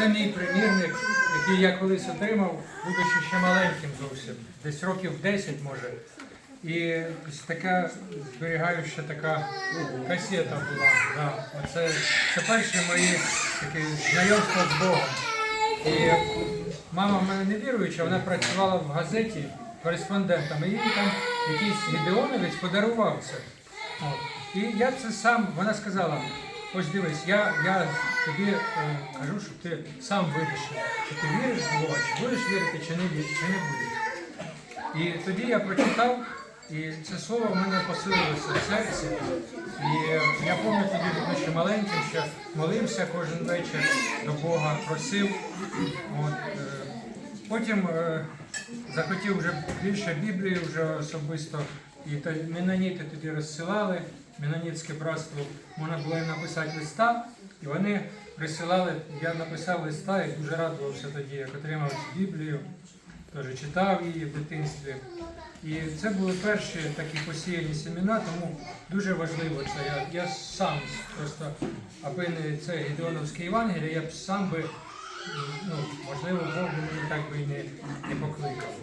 Це мій примірник, який я колись отримав, будучи ще маленьким зовсім, десь років 10 може. І така зберігаюча така касета була. Да. Оце, це перше моє таке знайомство з Богом. І мама в мене не віруюча, вона працювала в газеті кореспондентом, і їй там якийсь Гідеоновець подарував це. От. І я це сам, вона сказала, ось дивись, я, я тобі е, кажу, щоб ти сам вирішив, чи ти віриш в Бога, чи будеш вірити, чи не, вір- чи не будеш. І тоді я прочитав, і це слово в мене посилилося в серці. І я пам'ятаю тоді, будучи маленьким, що молився кожен вечір до Бога, просив. От, е, потім е, захотів вже більше Біблії вже особисто. І то меноніти тоді розсилали, менонітське братство, можна було їм написати листа, і вони присилали, я написав листа і дуже радувався тоді, як отримав цю Біблію, теж читав її в дитинстві. І це були перші такі посіяні семена, тому дуже важливо це. Я, я сам просто, аби не це Гедеоновське Євангеліє, я б сам би, ну, можливо, Бог би мені так би і не, не покликав.